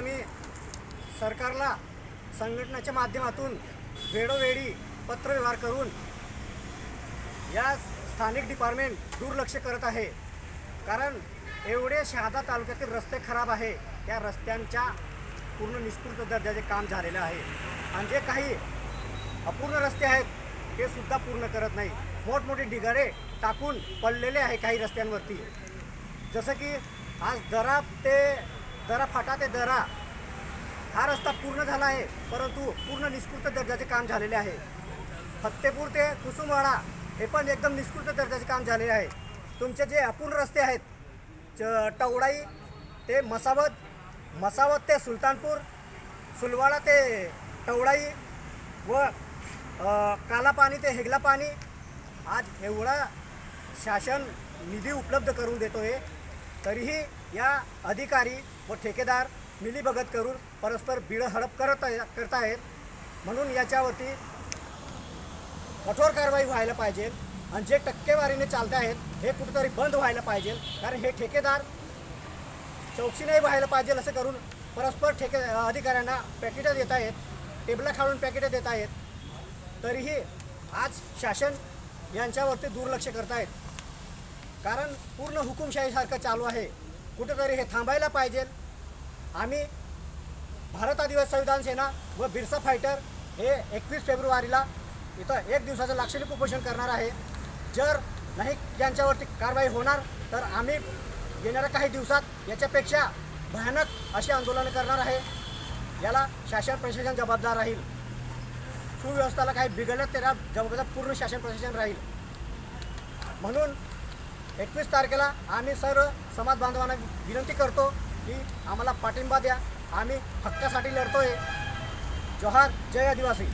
आम्ही सरकारला संघटनेच्या माध्यमातून वेळोवेळी पत्रव्यवहार करून या स्थानिक डिपार्टमेंट दुर्लक्ष करत आहे. कारण एवढे शहादा तालुक्यातील रस्ते खराब आहे. त्या रस्त्यांच्या पूर्ण निष्कृत दर्जाचे काम झालेलं आहे. आणि जे काही अपूर्ण रस्ते आहेत ते सुद्धा पूर्ण करत नाही. मोठमोठे ढिगारे टाकून पडलेले आहे काही रस्त्यांवरती. जसं की आज दरा ते दरा फाटा ते दरा. हा रस्ता पूर्ण झाला आहे परंतु पूर्ण निष्कृत दर्जाचे काम झालेले आहे. फत्तेपूर ते कुसुमवाडा हे पण एकदम निष्कृत दर्जाचे काम झालेले आहे. तुमचे जे अपूर्ण रस्ते आहेत च टवडाई ते मसावत मसावत ते सुलतानपूर सुलवाडा ते टवडाई व कालापाणी ते हेगला पाणी आज एवढा शासन निधी उपलब्ध करून देतो आहे तरीही या अधिकारी व ठेकेदार मिलीभगत करून परस्पर बिळ हडप करत आहे आहेत. म्हणून याच्यावरती कठोर कारवाई व्हायला पाहिजे आणि जे टक्केवारीने चालत आहेत हे कुठेतरी बंद व्हायला पाहिजे. कारण हे ठेकेदार चौकशी व्हायला पाहिजे असं करून परस्पर ठेके अधिकाऱ्यांना पॅकेटं देत आहेत टेबला खालून पॅकेटं देत आहेत. तरीही आज शासन यांच्यावरती दुर्लक्ष करत आहेत. कारण पूर्ण हुकुमशाहीसारखं चालू आहे. कुठंतरी हे थांबायला पाहिजे. आम्ही भारत आदिवासी संविधान सेना व बिरसा फायटर हे एकवीस फेब्रुवारीला इथं एक दिवसाचं लाक्षणिक उपोषण करणार आहे. जर नाही यांच्यावरती कारवाई होणार तर आम्ही येणाऱ्या काही दिवसात याच्यापेक्षा भयानक अशी आंदोलनं करणार आहे. याला शासन प्रशासन जबाबदार राहील. सुव्यवस्थाला काही बिघडलं त्याला जबाबदार पूर्ण शासन प्रशासन राहील. म्हणून एकवीस तारखेला आम्ही सर्व समाज बांधवांना विनंती करतो की आम्हाला पाठिंबा द्या. आम्ही हक्कासाठी लढतोय. जोहार. जय आदिवासी.